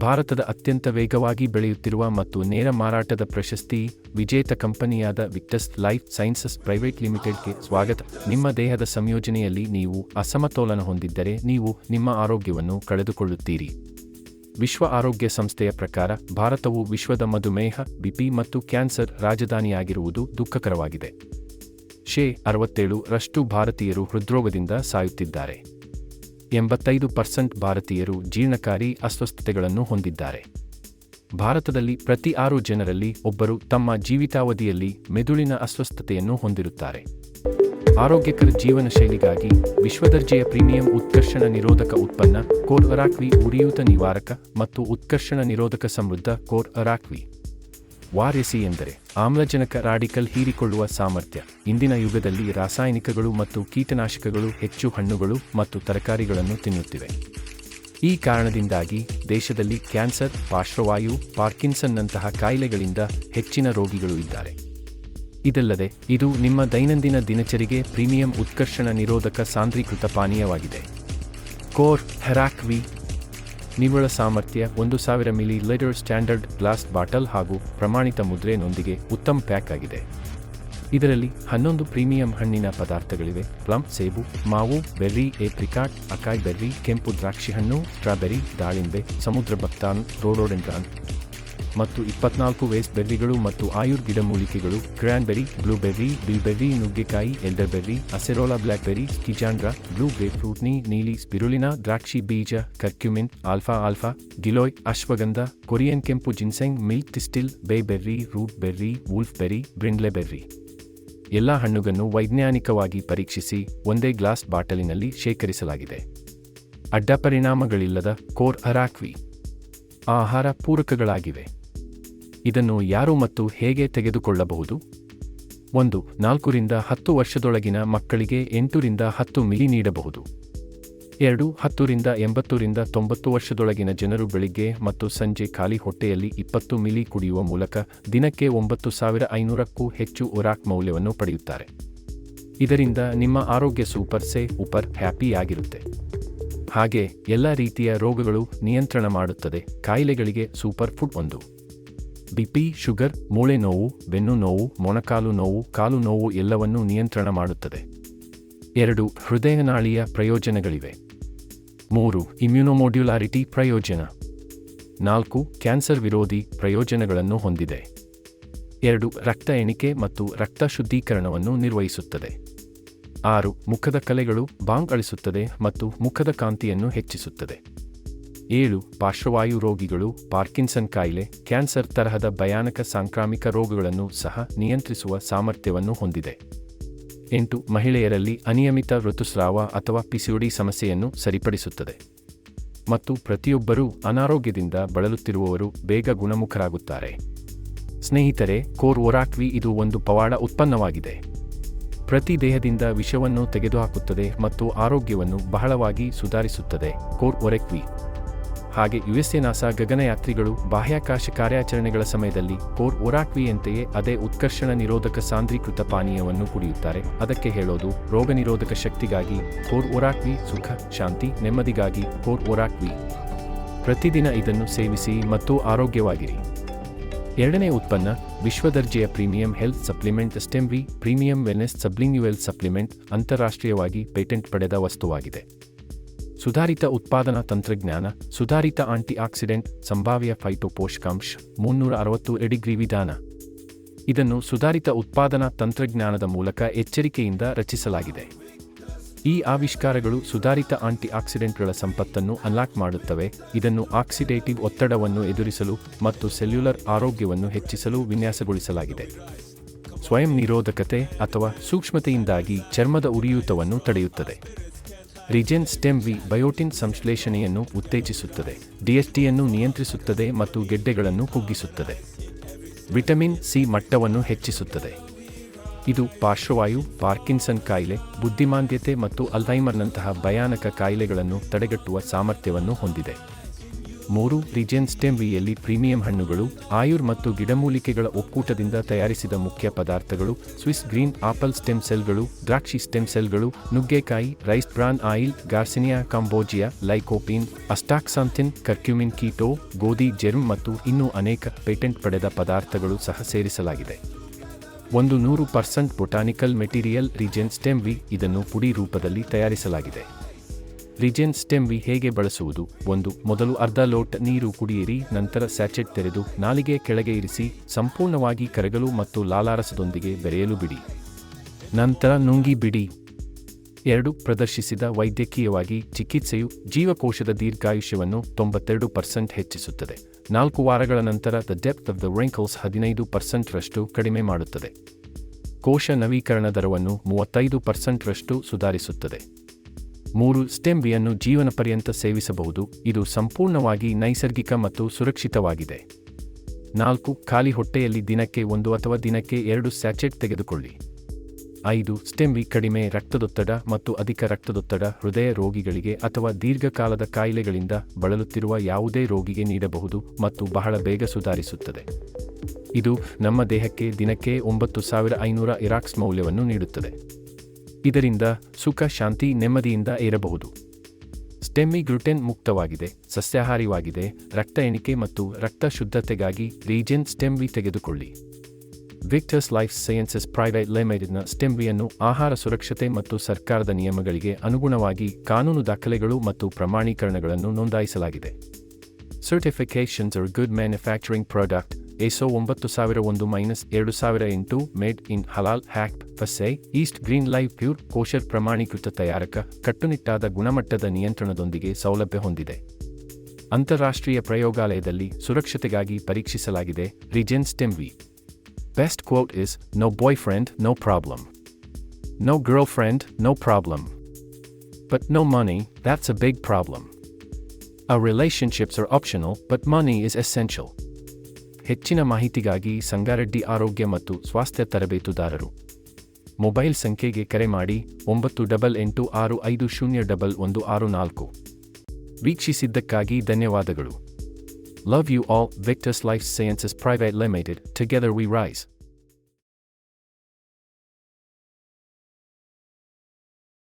ಭಾರತದ ಅತ್ಯಂತ ವೇಗವಾಗಿ ಬೆಳೆಯುತ್ತಿರುವ ಮತ್ತು ನೇರ ಮಾರಾಟದ ಪ್ರಶಸ್ತಿ ವಿಜೇತ ಕಂಪನಿಯಾದ ವಿಕ್ಟಸ್ ಲೈಫ್ ಸೈನ್ಸಸ್ ಪ್ರೈವೇಟ್ ಲಿಮಿಟೆಡ್ಗೆ ಸ್ವಾಗತ. ನಿಮ್ಮ ದೇಹದ ಸಂಯೋಜನೆಯಲ್ಲಿ ನೀವು ಅಸಮತೋಲನ ಹೊಂದಿದ್ದರೆ ನೀವು ನಿಮ್ಮ ಆರೋಗ್ಯವನ್ನು ಕಳೆದುಕೊಳ್ಳುತ್ತೀರಿ. ವಿಶ್ವ ಆರೋಗ್ಯ ಸಂಸ್ಥೆಯ ಪ್ರಕಾರ ಭಾರತವು ವಿಶ್ವದ ಮಧುಮೇಹ ಬಿಪಿ ಮತ್ತು ಕ್ಯಾನ್ಸರ್ ರಾಜಧಾನಿಯಾಗಿರುವುದು ದುಃಖಕರವಾಗಿದೆ. ಶೇ ಅರವತ್ತೇಳು ರಷ್ಟು ಭಾರತೀಯರು ಹೃದ್ರೋಗದಿಂದ ಸಾಯುತ್ತಿದ್ದಾರೆ. ಎಂಬತ್ತೈದು ಪರ್ಸೆಂಟ್ ಭಾರತೀಯರು ಜೀರ್ಣಕಾರಿ ಅಸ್ವಸ್ಥತೆಗಳನ್ನು ಹೊಂದಿದ್ದಾರೆ. ಭಾರತದಲ್ಲಿ ಪ್ರತಿ ಆರು ಜನರಲ್ಲಿ ಒಬ್ಬರು ತಮ್ಮ ಜೀವಿತಾವಧಿಯಲ್ಲಿ ಮೆದುಳಿನ ಅಸ್ವಸ್ಥತೆಯನ್ನು ಹೊಂದಿರುತ್ತಾರೆ. ಆರೋಗ್ಯಕರ ಜೀವನ ಶೈಲಿಗಾಗಿ ವಿಶ್ವದರ್ಜೆಯ ಪ್ರೀಮಿಯಂ ಉತ್ಕರ್ಷಣ ನಿರೋಧಕ ಉತ್ಪನ್ನ ಕೋರ್ ಅರಾಕ್ವಿ ಉರಿಯೂತ ನಿವಾರಕ ಮತ್ತು ಉತ್ಕರ್ಷಣ ನಿರೋಧಕ ಸಮೃದ್ಧ ಕೋರ್ ಅರಾಕ್ವಿ. ವಾರ್ಯಸಿ ಎಂದರೆ ಆಮ್ಲಜನಕ ರಾಡಿಕಲ್ ಹೀರಿಕೊಳ್ಳುವ ಸಾಮರ್ಥ್ಯ. ಇಂದಿನ ಯುಗದಲ್ಲಿ ರಾಸಾಯನಿಕಗಳು ಮತ್ತು ಕೀಟನಾಶಕಗಳು ಹೆಚ್ಚು ಹಣ್ಣುಗಳು ಮತ್ತು ತರಕಾರಿಗಳನ್ನು ತಿನ್ನುತ್ತಿವೆ. ಈ ಕಾರಣದಿಂದಾಗಿ ದೇಶದಲ್ಲಿ ಕ್ಯಾನ್ಸರ್, ಪಾರ್ಶ್ವವಾಯು, ಪಾರ್ಕಿನ್ಸನ್ನಂತಹ ಕಾಯಿಲೆಗಳಿಂದ ಹೆಚ್ಚಿನ ರೋಗಿಗಳು ಇದ್ದಾರೆ. ಇದಲ್ಲದೆ, ಇದು ನಿಮ್ಮ ದೈನಂದಿನ ದಿನಚರಿಗೆ ಪ್ರೀಮಿಯಂ ಉತ್ಕರ್ಷಣ ನಿರೋಧಕ ಸಾಂದ್ರೀಕೃತ ಪಾನೀಯವಾಗಿದೆ. ಕೋರ್ ಹೆರಾಕ್ವಿ ನಿವ್ವಳ ಸಾಮರ್ಥ್ಯ ಒಂದು ಸಾವಿರ millilitre standard glass bottle ಹಾಗೂ ಪ್ರಮಾಣಿತ ಮುದ್ರೆನೊಂದಿಗೆ ಉತ್ತಮ ಪ್ಯಾಕ್ ಆಗಿದೆ. ಇದರಲ್ಲಿ ಹನ್ನೊಂದು ಪ್ರೀಮಿಯಂ ಹಣ್ಣಿನ ಪದಾರ್ಥಗಳಿವೆ. ಪ್ಲಮ್, ಸೇಬು, ಮಾವು, ಬೆರ್ರಿ, ಏಪ್ರಿಕಾಟ್, ಅಕಾಯ್ ಬೆರ್ರಿ, ಕೆಂಪು ದ್ರಾಕ್ಷಿ ಹಣ್ಣು, ಸ್ಟ್ರಾಬೆರಿ, ದಾಳಿಂಬೆ, ಸಮುದ್ರ ಬಕ್ತಾನ್ ರೋಡೋಡೆಂಡ್ರಾನ್ ಮತ್ತು ಇಪ್ಪತ್ನಾಲ್ಕು ವೇಸ್ ಬೆರ್ರಿಗಳು ಮತ್ತು ಆಯುರ್ ಗಿಡಮೂಲಿಕೆಗಳು ಕ್ರ್ಯಾನ್ಬೆರಿ ಬ್ಲೂಬೆರ್ರಿ ಬಿಲ್ಬೆರ್ರಿ ನುಗ್ಗೆಕಾಯಿ elderberry acerola blackberry schisandra blue grape ಫ್ರೂಟ್ನಿ ನೀಲಿ ಸ್ಪಿರುಲಿನಾ ದ್ರಾಕ್ಷಿ ಬೀಜ curcumin alpha alpha giloy ashwagandha, Korean ಕೆಂಪು ginseng milk thistle bayberry root berry wolf berry brindle berry ಎಲ್ಲ ಹಣ್ಣುಗಳನ್ನು ವೈಜ್ಞಾನಿಕವಾಗಿ ಪರೀಕ್ಷಿಸಿ ಒಂದೇ ಗ್ಲಾಸ್ ಬಾಟಲಿನಲ್ಲಿ ಶೇಖರಿಸಲಾಗಿದೆ. ಅಡ್ಡಪರಿಣಾಮಗಳಿಲ್ಲದ ಕೋರ್ ಅರಾಕ್ವಿ. ಆಹಾರ ಪೂರಕಗಳಾಗಿವೆ. ಇದನ್ನು ಯಾರು ಮತ್ತು ಹೇಗೆ ತೆಗೆದುಕೊಳ್ಳಬಹುದು? ಒಂದು, ನಾಲ್ಕರಿಂದ ಹತ್ತು ವರ್ಷದೊಳಗಿನ ಮಕ್ಕಳಿಗೆ ಎಂಟರಿಂದ ಹತ್ತು ಮಿಲಿ ನೀಡಬಹುದು. ಎರಡು, ಹತ್ತರಿಂದ ಎಂಬತ್ತರಿಂದ ತೊಂಬತ್ತು ವರ್ಷದೊಳಗಿನ ಜನರು ಬೆಳಿಗ್ಗೆ ಮತ್ತು ಸಂಜೆ ಖಾಲಿ ಹೊಟ್ಟೆಯಲ್ಲಿ ಇಪ್ಪತ್ತು ಮಿಲಿ ಕುಡಿಯುವ ಮೂಲಕ ದಿನಕ್ಕೆ ಒಂಬತ್ತು ಸಾವಿರ ಐನೂರಕ್ಕೂ ಹೆಚ್ಚು ಒರಾಕ್ ಮೌಲ್ಯವನ್ನು ಪಡೆಯುತ್ತಾರೆ. ಇದರಿಂದ ನಿಮ್ಮ ಆರೋಗ್ಯ ಸೂಪರ್ ಸೇ ಉಪರ್ ಹ್ಯಾಪಿ ಆಗಿರುತ್ತೆ. ಹಾಗೆ ಎಲ್ಲ ರೀತಿಯ ರೋಗಗಳು ನಿಯಂತ್ರಣ ಮಾಡುತ್ತದೆ. ಕಾಯಿಲೆಗಳಿಗೆ ಸೂಪರ್ ಫುಡ್ ಒಂದು. ಬಿಪಿ, ಶುಗರ್, ಮೂಳೆ ನೋವು, ಬೆನ್ನು ನೋವು, ಮೊಣಕಾಲು ನೋವು, ಕಾಲು ನೋವು ಎಲ್ಲವನ್ನೂ ನಿಯಂತ್ರಣ ಮಾಡುತ್ತದೆ. ಎರಡು ಹೃದಯನಾಳಿಯ ಪ್ರಯೋಜನಗಳಿವೆ. ಮೂರು, ಇಮ್ಯುನೋಮೊಡ್ಯುಲಾರಿಟಿ ಪ್ರಯೋಜನ. ನಾಲ್ಕು, ಕ್ಯಾನ್ಸರ್ ವಿರೋಧಿ ಪ್ರಯೋಜನಗಳನ್ನು ಹೊಂದಿದೆ. ಎರಡು, ರಕ್ತ ಎಣಿಕೆ ಮತ್ತು ರಕ್ತ ಶುದ್ಧೀಕರಣವನ್ನು ನಿರ್ವಹಿಸುತ್ತದೆ. ಆರು, ಮುಖದ ಕಲೆಗಳು ಬಾಂಗ್ ಅಳಿಸುತ್ತದೆ ಮತ್ತು ಮುಖದ ಕಾಂತಿಯನ್ನು ಹೆಚ್ಚಿಸುತ್ತದೆ. ಏಳು ಪಾರ್ಶ್ವವಾಯು ರೋಗಿಗಳು, ಪಾರ್ಕಿನ್ಸನ್ ಕಾಯಿಲೆ, ಕ್ಯಾನ್ಸರ್ ತರಹದ ಭಯಾನಕ ಸಾಂಕ್ರಾಮಿಕ ರೋಗಗಳನ್ನು ಸಹ ನಿಯಂತ್ರಿಸುವ ಸಾಮರ್ಥ್ಯವನ್ನು ಹೊಂದಿದೆ. ಎಂಟು ಮಹಿಳೆಯರಲ್ಲಿ ಅನಿಯಮಿತ ಋತುಸ್ರಾವ ಅಥವಾ ಪಿಸಿಒಡಿ ಸಮಸ್ಯೆಯನ್ನು ಸರಿಪಡಿಸುತ್ತದೆ. ಮತ್ತು ಪ್ರತಿಯೊಬ್ಬರೂ ಅನಾರೋಗ್ಯದಿಂದ ಬಳಲುತ್ತಿರುವವರು ಬೇಗ ಗುಣಮುಖರಾಗುತ್ತಾರೆ. ಸ್ನೇಹಿತರೆ ಕೋರ್ ಒರಾಕ್ವಿ ಇದು ಒಂದು ಪವಾಡ ಉತ್ಪನ್ನವಾಗಿದೆ. ಪ್ರತಿ ದೇಹದಿಂದ ವಿಷವನ್ನು ತೆಗೆದುಹಾಕುತ್ತದೆ ಮತ್ತು ಆರೋಗ್ಯವನ್ನು ಬಹಳವಾಗಿ ಸುಧಾರಿಸುತ್ತದೆ ಕೋರ್ ಒರೆಕ್ವಿ ಹಾಗೆ ಯುಎಸ್ಎ ನಾಸಾ ಗಗನಯಾತ್ರಿಗಳು ಬಾಹ್ಯಾಕಾಶ ಕಾರ್ಯಾಚರಣೆಗಳ ಸಮಯದಲ್ಲಿ ಕೋರ್ ಒರಾಕ್ವಿಯಂತೆಯೇ ಅದೇ ಉತ್ಕರ್ಷಣ ನಿರೋಧಕ ಸಾಂದ್ರೀಕೃತ ಪಾನೀಯವನ್ನು ಕುಡಿಯುತ್ತಾರೆ. ಅದಕ್ಕೆ ಹೇಳೋದು, ರೋಗ ನಿರೋಧಕ ಶಕ್ತಿಗಾಗಿ ಕೋರ್ ಒರಾಕ್ವಿ ಸುಖ, ಶಾಂತಿ, ನೆಮ್ಮದಿಗಾಗಿ ಕೋರ್ ಒರಾಕ್ವಿ. ಪ್ರತಿದಿನ ಇದನ್ನು ಸೇವಿಸಿ ಮತ್ತು ಆರೋಗ್ಯವಾಗಿರಿ. ಎರಡನೇ ಉತ್ಪನ್ನ, ವಿಶ್ವದರ್ಜೆಯ premium health supplement stem V premium wellness sublingual supplement ಅಂತಾರಾಷ್ಟ್ರೀಯವಾಗಿ ಪೇಟೆಂಟ್ ಪಡೆದ ವಸ್ತುವಾಗಿದೆ. ಸುಧಾರಿತ ಉತ್ಪಾದನಾ ತಂತ್ರಜ್ಞಾನ, ಸುಧಾರಿತ ಆಂಟಿ ಆಕ್ಸಿಡೆಂಟ್ ಸಂಭಾವ್ಯ ಫೈಟೋಪೋಷಕಾಂಶ ಮುನ್ನೂರ ಅರವತ್ತು ಎಡಿಗ್ರಿ ವಿಧಾನ. ಇದನ್ನು ಸುಧಾರಿತ ಉತ್ಪಾದನಾ ತಂತ್ರಜ್ಞಾನದ ಮೂಲಕ ಎಚ್ಚರಿಕೆಯಿಂದ ರಚಿಸಲಾಗಿದೆ. ಈ ಆವಿಷ್ಕಾರಗಳು ಸುಧಾರಿತ ಆಂಟಿ ಆಕ್ಸಿಡೆಂಟ್ಗಳ ಸಂಪತ್ತನ್ನು ಅನ್ಲಾಕ್ ಮಾಡುತ್ತವೆ, ಇದನ್ನು ಆಕ್ಸಿಡೇಟಿವ್ ಒತ್ತಡವನ್ನು ಎದುರಿಸಲು ಮತ್ತು ಸೆಲ್ಯುಲರ್ ಆರೋಗ್ಯವನ್ನು ಹೆಚ್ಚಿಸಲು ವಿನ್ಯಾಸಗೊಳಿಸಲಾಗಿದೆ. ಸ್ವಯಂ ನಿರೋಧಕತೆ ಅಥವಾ ಸೂಕ್ಷ್ಮತೆಯಿಂದಾಗಿ ಚರ್ಮದ ಉರಿಯೂತವನ್ನು ತಡೆಯುತ್ತದೆ. ರಿಜೆನ್ ಸ್ಟೆಮ್ ವಿ ಬಯೋಟಿನ್ ಸಂಶ್ಲೇಷಣೆಯನ್ನು ಉತ್ತೇಜಿಸುತ್ತದೆ. ಡಿಎಸ್ಟಿಯನ್ನು ನಿಯಂತ್ರಿಸುತ್ತದೆ ಮತ್ತು ಗೆಡ್ಡೆಗಳನ್ನು ಕುಗ್ಗಿಸುತ್ತದೆ. ವಿಟಮಿನ್ ಸಿ ಮಟ್ಟವನ್ನು ಹೆಚ್ಚಿಸುತ್ತದೆ. ಇದು ಪಾರ್ಶ್ವವಾಯು, ಪಾರ್ಕಿನ್ಸನ್ ಕಾಯಿಲೆ, ಬುದ್ಧಿಮಾಂದ್ಯತೆ ಮತ್ತು ಅಲ್ಝೈಮರ್ನಂತಹ ಭಯಾನಕ ಕಾಯಿಲೆಗಳನ್ನು ತಡೆಗಟ್ಟುವ ಸಾಮರ್ಥ್ಯವನ್ನು ಹೊಂದಿದೆ. ಮೂರು ರಿಜೆನ್ ಸ್ಟೆಮ್ ವಿಯಲ್ಲಿ ಪ್ರೀಮಿಯಂ ಹಣ್ಣುಗಳು, ಆಯುರ್ ಮತ್ತು ಗಿಡಮೂಲಿಕೆಗಳ ಒಕ್ಕೂಟದಿಂದ ತಯಾರಿಸಿದ ಮುಖ್ಯ ಪದಾರ್ಥಗಳು, ಸ್ವಿಸ್ ಗ್ರೀನ್ ಆಪಲ್ ಸ್ಟೆಮ್ ಸೆಲ್ಗಳು, ದ್ರಾಕ್ಷಿ ಸ್ಟೆಮ್ ಸೆಲ್ಗಳು, ನುಗ್ಗೆಕಾಯಿ, rice bran oil, garcinia cambogia, lycopene, astaxanthin, curcumin keto, ಗೋಧಿ ಜೆರ್ಮ್ ಮತ್ತು ಇನ್ನೂ ಅನೇಕ ಪೇಟೆಂಟ್ ಪಡೆದ ಪದಾರ್ಥಗಳು ಸಹ ಸೇರಿಸಲಾಗಿದೆ. ಒಂದು ನೂರು percent botanical material regen stem V ಇದನ್ನು ಪುಡಿ ರೂಪದಲ್ಲಿ ತಯಾರಿಸಲಾಗಿದೆ. ರಿಜೆನ್ ಸ್ಟೆಮ್ವಿ ಹೇಗೆ ಬಳಸುವುದು? ಒಂದು, ಮೊದಲು ಅರ್ಧ ಲೋಟ ನೀರು ಕುಡಿಯಿರಿ, ನಂತರ ಸ್ಯಾಚೆಟ್ ತೆರೆದು ನಾಲಿಗೆ ಕೆಳಗೆ ಇರಿಸಿ, ಸಂಪೂರ್ಣವಾಗಿ ಕರಗಲು ಮತ್ತು ಲಾಲಾರಸದೊಂದಿಗೆ ಬೆರೆಯಲು ಬಿಡಿ. ನಂತರ ನುಂಗಿ ಬಿಡಿ. ಎರಡು, ಪ್ರದರ್ಶಿಸಿದ ವೈದ್ಯಕೀಯವಾಗಿ ಚಿಕಿತ್ಸೆಯು ಜೀವಕೋಶದ ದೀರ್ಘಾಯುಷ್ಯವನ್ನು ತೊಂಬತ್ತೆರಡು ಪರ್ಸೆಂಟ್ ಹೆಚ್ಚಿಸುತ್ತದೆ. ನಾಲ್ಕು ವಾರಗಳ ನಂತರ the depth of the wrinkles ಹದಿನೈದು ಪರ್ಸೆಂಟ್ರಷ್ಟು ಕಡಿಮೆ ಮಾಡುತ್ತದೆ. ಕೋಶ ನವೀಕರಣ ದರವನ್ನು ಮೂವತ್ತೈದು ಪರ್ಸೆಂಟ್ರಷ್ಟು ಸುಧಾರಿಸುತ್ತದೆ. ಮೂರು ಸ್ಟೆಂಬಿಯನ್ನು ವಿಯನ್ನು ಜೀವನ ಪರ್ಯಂತ ಸೇವಿಸಬಹುದು. ಇದು ಸಂಪೂರ್ಣವಾಗಿ ನೈಸರ್ಗಿಕ ಮತ್ತು ಸುರಕ್ಷಿತವಾಗಿದೆ. ನಾಲ್ಕು, ಖಾಲಿ ಹೊಟ್ಟೆಯಲ್ಲಿ ದಿನಕ್ಕೆ ಒಂದು ಅಥವಾ ದಿನಕ್ಕೆ ಎರಡು ಸ್ಯಾಚೆಟ್ ತೆಗೆದುಕೊಳ್ಳಿ. ಐದು ಸ್ಟೆಂಬಿ ಕಡಿಮೆ ರಕ್ತದೊತ್ತಡ ಮತ್ತು ಅಧಿಕ ರಕ್ತದೊತ್ತಡ ಹೃದಯ ರೋಗಿಗಳಿಗೆ ಅಥವಾ ದೀರ್ಘಕಾಲದ ಕಾಯಿಲೆಗಳಿಂದ ಬಳಲುತ್ತಿರುವ ಯಾವುದೇ ರೋಗಿಗೆ ನೀಡಬಹುದು ಮತ್ತು ಬಹಳ ಬೇಗ ಸುಧಾರಿಸುತ್ತದೆ. ಇದು ನಮ್ಮ ದೇಹಕ್ಕೆ ದಿನಕ್ಕೆ ಒಂಬತ್ತು ಸಾವಿರ ಐನೂರ ಇರಾಕ್ಸ್ ಮೌಲ್ಯವನ್ನು ನೀಡುತ್ತದೆ. ಇದರಿಂದ ಸುಖ, ಶಾಂತಿ, ನೆಮ್ಮದಿಯಿಂದ ಏರಬಹುದು ಸ್ಟೆಮ್ಮಿ ಗ್ಲುಟೆನ್ ಮುಕ್ತವಾಗಿದೆ, ಸಸ್ಯಾಹಾರಿವಾಗಿದೆ, ರಕ್ತ ಎಣಿಕೆ ಮತ್ತು ರಕ್ತ ಶುದ್ಧತೆಗಾಗಿ ರೀಜನ್ ಸ್ಟೆಮ್ವಿ ತೆಗೆದುಕೊಳ್ಳಿ. ವಿಕ್ಟರ್ಸ್ ಲೈಫ್ ಸೈನ್ಸಸ್ ಪ್ರೈವೇಟ್ ಲಿಮಿಟೆಡ್ನ ಸ್ಟೆಮ್ವಿಯನ್ನು ಆಹಾರ ಸುರಕ್ಷತೆ ಮತ್ತು ಸರ್ಕಾರದ ನಿಯಮಗಳಿಗೆ ಅನುಗುಣವಾಗಿ ಕಾನೂನು ದಾಖಲೆಗಳು ಮತ್ತು ಪ್ರಮಾಣೀಕರಣಗಳನ್ನು ನೋಂದಾಯಿಸಲಾಗಿದೆ. Certifications are good manufacturing product ISO ಒಂಬತ್ತು ಸಾವಿರ ಒಂದು ಮೈನಸ್ ಎರಡು ಸಾವಿರ ಎಂಟು ಮೇಡ್ ಇನ್ ಹಲಾಲ್ ಹ್ಯಾಕ್ ಫಸೆ east green live pure kosher ಪ್ರಮಾಣೀಕೃತ ತಯಾರಕ ಕಟ್ಟುನಿಟ್ಟಾದ ಗುಣಮಟ್ಟದ ನಿಯಂತ್ರಣದೊಂದಿಗೆ ಸೌಲಭ್ಯ ಹೊಂದಿದೆ. ಅಂತಾರಾಷ್ಟ್ರೀಯ ಪ್ರಯೋಗಾಲಯದಲ್ಲಿ ಸುರಕ್ಷತೆಗಾಗಿ ಪರೀಕ್ಷಿಸಲಾಗಿದೆ regen stem V. Best quote is no boyfriend no problem no girlfriend no problem but no money that's a big problem Our relationships are optional, but money is essential. ಹೆಚ್ಚಿನ ಮಾಹಿತಿಗಾಗಿ ಸಂಗಾರೆಡ್ಡಿ ಆರೋಗ್ಯ ಮತ್ತು ಸ್ವಾಸ್ಥ್ಯ ತರಬೇತುದಾರರು. ಮೊಬೈಲ್ ಸಂಖ್ಯೆಗೆ ಕರೆ ಮಾಡಿ ಒಂಬತ್ತು ಡಬಲ್ ಎಂಟು ಆರು ಐದು ಶೂನ್ಯ ಡಬಲ್ ಒಂದು ಆರು ನಾಲ್ಕು. ವೀಕ್ಷಿಸಿದ್ದಕ್ಕಾಗಿ ಧನ್ಯವಾದಗಳು. Love you all Victus life sciences private limited together we rise